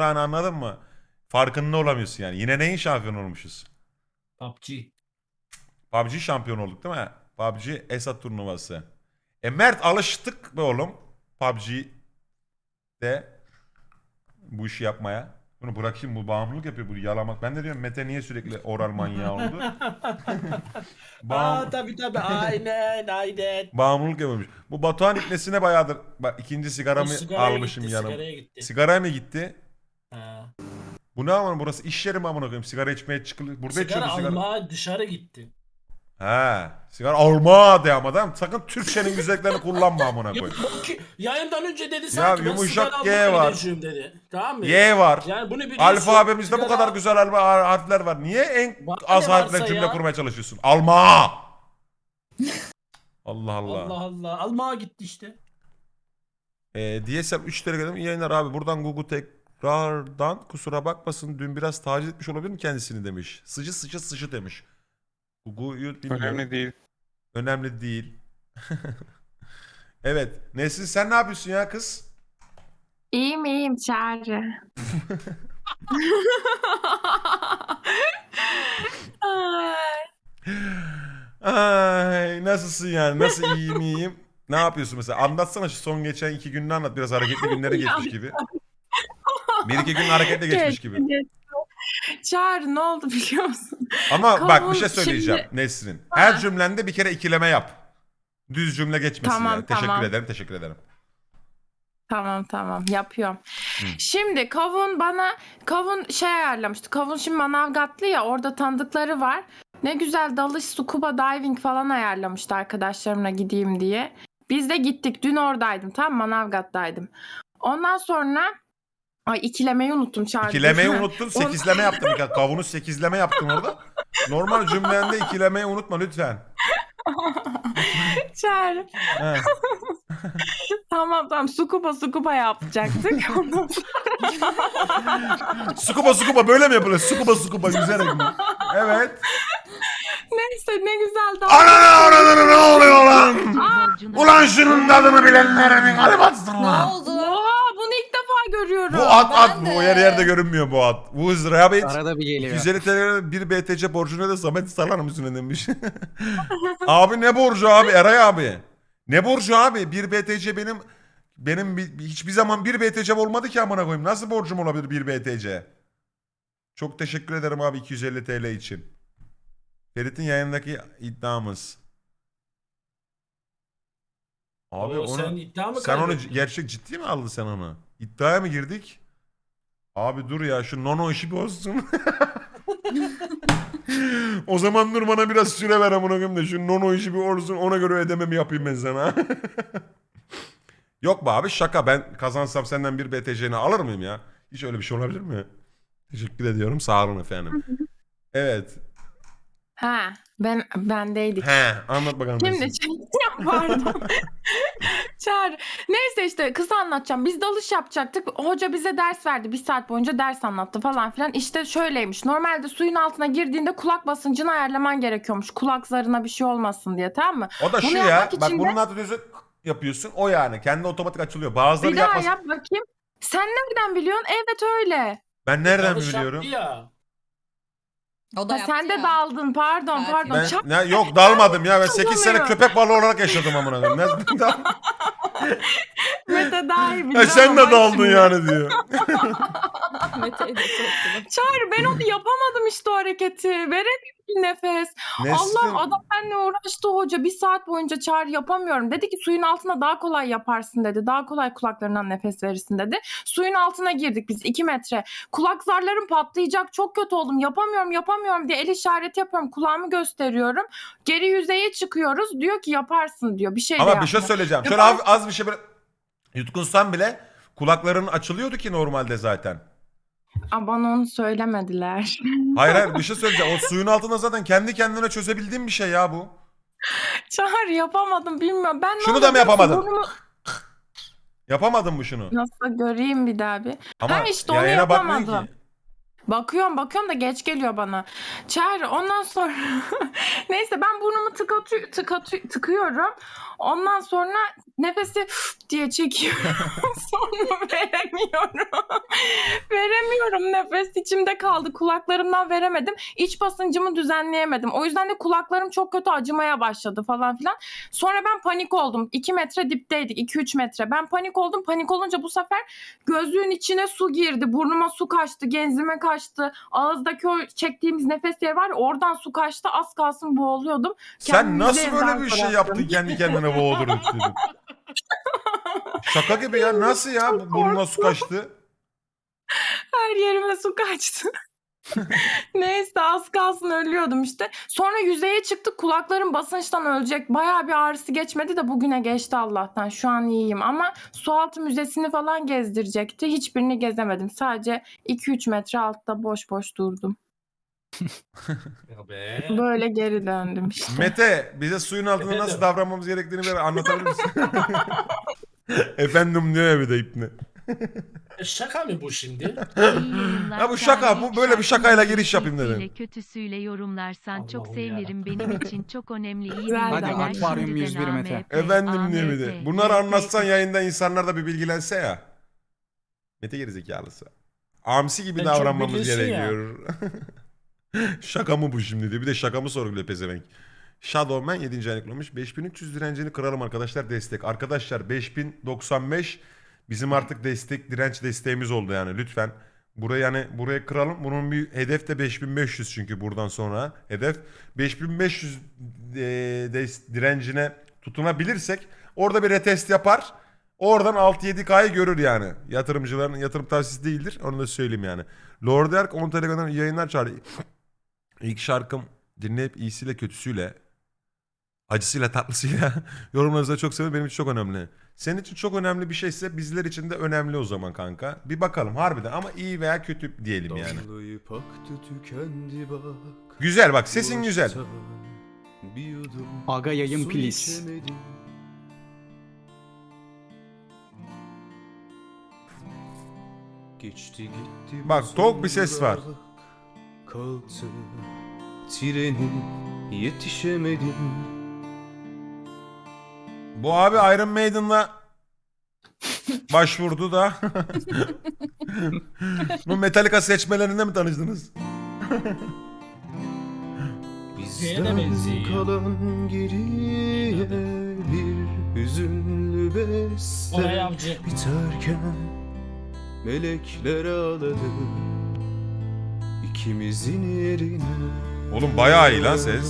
hani anladın mı? Farkında olamıyorsun yani. Yine neyin şampiyon olmuşuz? PUBG. PUBG şampiyon olduk değil mi? PUBG Esat turnuvası. E Mert alıştık be oğlum. PUBG'de bu işi yapmaya. Bunu bırakayım bu bağımlılık yapıyor bu yalamak. Ben de diyorum Mete niye sürekli oral manyağı oldu? Bağım- Aa tabii tabii aynen aynen. bağımlılık yapıyormuş. Bu Batuhan ipnesine bayağıdır. Bak ikinci sigaramı O sigaraya almışım gitti, yanıma. Sigaraya gitti. Sigaraya mı gitti? Ha. Bu ne aman burası iş yeri mi amına koyayım? Sigara içmeye çıkılıyor. Burada Sigara içiyordu sigara. almaya dışarı gitti. He. Sigara alma de ama adam. Sakın Türkçenin güzelliklerini kullanma amına ki- yayından önce dedi sanki ben yumuşak sigara G almaya var. gideceğim dedi. Tamam mı? Y var. Yani bunu biliyorsun. Alfabemizde bu Sigara- kadar güzel harf- harfler var. Niye en Var- az harfle varsa cümle ya. kurmaya çalışıyorsun? Alma. Allah Allah. Allah Allah. Almaya gitti işte. Ee, DSM 3 lira geldim. İyi yayınlar abi. Buradan Google tekrardan kusura bakmasın. Dün biraz taciz etmiş olabilir mi kendisini demiş. Sıcı sıcı sıcı demiş. Bilmiyorum. Önemli değil. Önemli değil. evet. Nesin sen ne yapıyorsun ya kız? İyiyim iyiyim Çağrı. Ay. Ay nasılsın yani? Nasıl iyiyim iyiyim? Ne yapıyorsun mesela? Anlatsana şu son geçen iki gününü anlat. Biraz hareketli günleri geçmiş gibi. Bir iki gün hareketli geçmiş gibi. Çağrı ne oldu biliyor musun? Ama bak bir Kavun şey söyleyeceğim şimdi- Nesrin. Her cümlende bir kere ikileme yap. Düz cümle geçmesin Tamam, yani. Teşekkür tamam. ederim, teşekkür ederim. Tamam tamam yapıyorum. Şimdi kavun bana kavun şey ayarlamıştı. Kavun şimdi Manavgatlı ya orada tanıdıkları var. Ne güzel dalış, scuba diving falan ayarlamıştı arkadaşlarımla gideyim diye. Biz de gittik. Dün oradaydım tam Manavgat'taydım. Ondan sonra ay ikilemeyi unuttum Çağrı. İkilemeyi dur. unuttun, sekizleme kere Kavunu sekizleme yaptın orada. Normal cümlende ikilemeyi unutma lütfen. Çağrı. He. Tamam tamam scuba scuba yapacaktık. Ondan Sukuba sukuba böyle mi yapılır? Sukuba sukuba güzel gibi. Evet. neyse ne güzel dalış. Ananı ananı ne oluyor lan? Ulan şunun tadını bilenlerin kalp atsın Ne lan. oldu? Oha bunu ilk defa görüyorum. Bu at at Ben bu de. her yerde görünmüyor bu at. Bu hız Rabbit. Arada bir geliyor. 250 TL bir BTC borcunu da Samet Salan'ın üstüne demiş. abi ne borcu abi Eray abi? Ne borcu abi? Bir BTC benim benim bi- bi- hiçbir zaman bir BTC'm olmadı ki amına koyayım. Nasıl borcum olabilir bir BTC? Çok teşekkür ederim abi 250 TL için. Ferit'in yayındaki iddiamız. Abi Oo, onu sen iddia mı sen onu kaybettin? gerçek ciddi mi aldın sen onu? İddiaya mı girdik? Abi dur ya şu nono işi bir olsun. o zaman dur bana biraz süre ver amına koyayım da şu nono işi bir olsun ona göre ödememi yapayım ben sana. Yok be abi şaka ben kazansam senden bir BTC'ni alır mıyım ya? Hiç öyle bir şey olabilir mi? Teşekkür ediyorum sağ olun efendim. Evet. Ha ben bendeydik. He anlat bakalım. Şimdi Nesin. şey- pardon. Çağrı. Neyse işte kısa anlatacağım. Biz dalış yapacaktık. Hoca bize ders verdi. Bir saat boyunca ders anlattı falan filan. İşte şöyleymiş. Normalde suyun altına girdiğinde kulak basıncını ayarlaman gerekiyormuş. Kulak zarına bir şey olmasın diye tamam mı? O da Bunu şu ya yapmak bak için bunun altı diyorsun yapıyorsun o yani kendi otomatik açılıyor. Bazıları Bir daha yapmaz. yap bakayım. Sen nereden biliyorsun? Evet öyle. Ben nereden Dalış biliyorum? Ya. O da Ha, yaptı sen de ya. daldın. Pardon Evet, pardon. Ben ne, yok dalmadım ya ben 8 sene köpek balığı olarak yaşadım amına koyayım. Ne, dal- Mete daha iyi biliyor Ha, sen ama de bak daldın şimdi. yani diyor. Mete'yi de soktu. Çağrı ben onu yapamadım işte o hareketi. Veremiyorum bir nefes. Nesrin, Allah adam benimle uğraştı hoca. Bir saat boyunca çağrı yapamıyorum. Dedi ki suyun altında daha kolay yaparsın dedi. Daha kolay kulaklarından nefes verirsin dedi. Suyun altına girdik biz 2 metre. Kulak zarlarım patlayacak. Çok kötü oldum. Yapamıyorum yapamıyorum diye el işareti yapıyorum. Kulağımı gösteriyorum. Geri yüzeye çıkıyoruz. Diyor ki yaparsın diyor. Bir şey Ama bir şey söyleyeceğim. Şöyle az bir şey böyle yutkunsan bile kulakların açılıyordu ki normalde zaten. Aa, bana onu söylemediler. Hayır hayır bir şey söyleyeceğim. O suyun altında zaten kendi kendine çözebildiğin bir şey ya bu. Çağrı yapamadım bilmiyorum. Ben ne Şunu da mı yapamadın? Burnumu Yapamadın mı şunu? nasıl göreyim bir daha bir. Ama Ha, işte onu yayına yapamadım. ki. Bakıyorum bakıyorum da geç geliyor bana. Çağrı ondan sonra neyse ben burnumu tıkatı, tıkatı, tıkıyorum. Ondan sonra nefesi diye çekiyorum. sonra veremiyorum. veremiyorum nefes içimde kaldı. Kulaklarımdan veremedim. İç basıncımı düzenleyemedim. O yüzden de kulaklarım çok kötü acımaya başladı falan filan. Sonra ben panik oldum. 2 metre dipteydik. 2-3 metre. Ben panik oldum. Panik olunca bu sefer gözlüğün içine su girdi. Burnuma su kaçtı. Genzime kaçtı. Ağızdaki o çektiğimiz nefes yeri var ya oradan su kaçtı. Az kalsın boğuluyordum. Sen nasıl böyle bir şey yaptın kendi kendine dedim. Şaka gibi ya nasıl ya burnuna su kaçtı? Her yerime su kaçtı. Neyse az kalsın ölüyordum işte. Sonra yüzeye çıktık kulaklarım basınçtan ölecek. Bayağı bir ağrısı geçmedi de bugüne geçti Allah'tan. Şu an iyiyim ama sualtı müzesini falan gezdirecekti. Hiçbirini gezemedim. Sadece 2-3 metre altta boş boş durdum. Ya be. Böyle geri döndüm işte. Mete bize suyun altında nasıl davranmamız gerektiğini bir anlatabilir misin? Efendim diyor ya bir de ipne. E, Şaka mı bu şimdi? Ya bu şaka, bu böyle bir şakayla giriş yapayım dedim. İyisiyle, kötüsüyle yorumlarsan çok Allah'ım sevinirim. Benim için çok önemli. İyi dinlemeler. Hadi Şimdiden akvaryum 101 Mete. AMP, Efendim diyor bir de. AMP, Bunları anlatsan yayında insanlar da bir bilgilense ya. Mete gerizekalısı. Amsi gibi Sen çok davranmamız bilirsin ya. gerekiyor. şaka mı bu şimdi diyor. Bir de şaka mı sorguluyor pezevenk. Shadowman 7. ayını kutlamış. 5300 direncini kıralım arkadaşlar destek. Arkadaşlar 5095 bizim artık destek direnç desteğimiz oldu yani lütfen. Burayı yani buraya kıralım. Bunun bir hedef de 5500 çünkü buradan sonra hedef 5500 e, des- direncine tutunabilirsek orada bir retest yapar. Oradan 6-7K'yı görür yani. Yatırımcıların yatırım tavsiyesi değildir. Onu da söyleyeyim yani. Lord Erk 10 Telegram'dan yayınlar çağırdı. İlk şarkım dinleyip iyisiyle kötüsüyle acısıyla tatlısıyla yorumlarınızı da çok seviyorum. Benim için çok önemli. Senin için çok önemli bir şeyse bizler için de önemli o zaman kanka. Bir bakalım harbiden ama iyi veya kötü diyelim yani. Damlayıp aktı tükendi bak. Güzel bak sesin güzel. Boştan Bir yudum Aga yayın su please. içemedim. Geçti gitti Bak, bu tok bir ses var. zongurak. Kalktı treni yetişemedim. Bu abi Iron Maiden'la başvurdu da. Bu Metallica seçmelerinde mi tanıştınız? Bizden kalan geriye bir hüzünlü beste biterken melekler ağladı ikimizin yerine. Oğlum bayağı iyi lan ses.